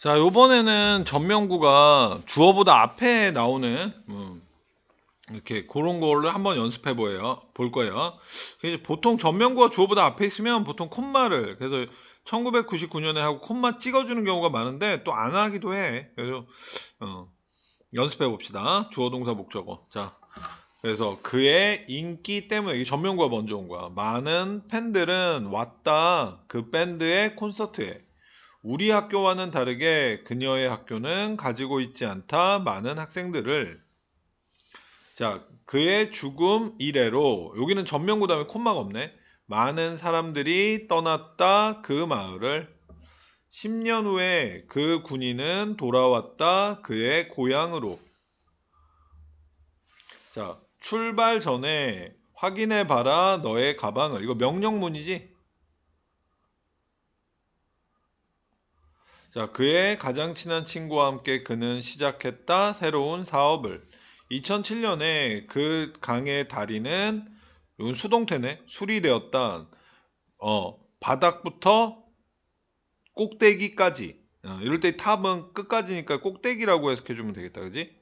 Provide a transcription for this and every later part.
자, 요번에는 전명구가 주어보다 앞에 나오는 음, 이렇게 그런 거를 한번 연습해 보여요. 볼 거예요. 보통 전명구가 주어보다 앞에 있으면 보통 콤마를 그래서 1999년에 하고 콤마 찍어주는 경우가 많은데 또 안 하기도 해. 그래서 어, 연습해 봅시다. 주어 동사 목적어. 자, 그래서 그의 인기 때문에 이게 전명구가 먼저 온 거야. 많은 팬들은 왔다 그 밴드의 콘서트에. 우리 학교와는 다르게 그녀의 학교는 가지고 있지 않다 많은 학생들을. 자 그의 죽음 이래로 여기는 전명구 다음에 콤마가 없네. 많은 사람들이 떠났다 그 마을을. 10년 후에 그 군인은 돌아왔다 그의 고향으로. 자 출발 전에 확인해 봐라 너의 가방을. 이거 명령문이지 자, 그의 가장 친한 친구와 함께 그는 시작했다 새로운 사업을. 2007년에 그 강의 다리는 수동태네. 수리되었다. 어, 바닥부터 꼭대기까지. 어, 이럴 때 탑은 끝까지니까 꼭대기라고 해석해 주면 되겠다. 그지?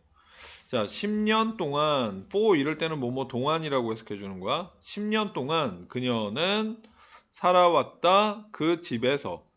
자, 10년 동안 for 이럴 때는 뭐뭐 동안이라고 해석해 주는 거야. 10년 동안 그녀는 살아왔다 그 집에서